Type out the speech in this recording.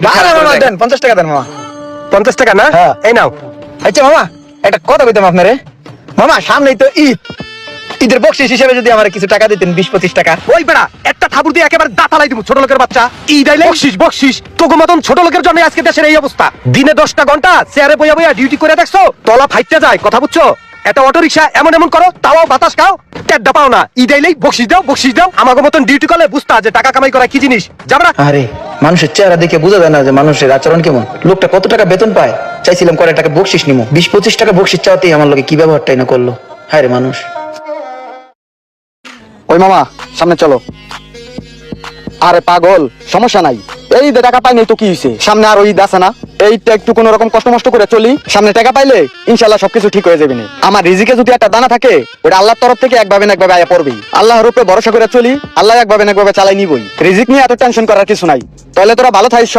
মামা, দেন পঞ্চাশ টাকা দেন মামা। পঞ্চাশ টাকা না? হ্যাঁ। এই নাও। আচ্ছা মামা একটা কথা কইতাম আপনারে। মামা সামনেই তো ঈদ। ঈদের বকশিস হিসেবে যদি আমার কিছু টাকা দিতেন বিশ পঁচিশ টাকা। ওই বেড়া একটা ঠাকুর দিয়ে একেবারে দাঁতালাই দিব ছোট লোকের বাচ্চা। ঈদ আইলে বকশিস বকশিস। তোকে মতন ছোট লোকের জন্য আজকে দেশের এই অবস্থা। দিনে দশটা ঘণ্টা চেয়ারে বইয়া বইয়া ডিউটি করে দেখছ তলা ফাইটতে যায় কথা বুঝছ? একটা অটো রিক্সা এমন এমন করো তাও বাতাস খাও টেড্ডা পাও না। ঈদ আইলেই বকশিস দাও বকশিস দাও। আমাকে মতন ডিউটি করলে বুঝতা যে টাকা কামাই করা কি জিনিস। যাবরা আরে মানুষের চেহারা দেখে বোঝা যায় না যে মানুষের আচরণ কেমন। লোকটা কত টাকা বেতন পায়? চাইছিলাম করে টাকা বকশিস নিমো। বিশ পঁচিশ টাকা বকশিস চাওয়াতেই আমার লোকে কি ব্যবহারটাই না করল। হ্যাঁ রে মানুষ। ওই মামা সামনে চলো। আরে পাগল সমস্যা নাই। এই যে টাকা পাইনি তো কি হয়েছে সামনে আর ঈদ আছে না? এইটা একটু কোনো রকম কষ্ট মষ্ট করে চলি, সামনে টাকা পাইলে ইনশাল্লাহ সবকিছু ঠিক হয়ে যাবে আমার রিজিকে যদি একটা দানা থাকে ওটা আল্লাহর তরফ থেকে একভাবে না একভাবে আয়া পড়বেই। আল্লাহর রূপে ভরসা করে চলি, আল্লাহ একভাবে না একভাবে চালাই নিবই। রিজিক নিয়ে এত টেনশন করার কিছু নাই। তাহলে তোরা ভালো থাকিস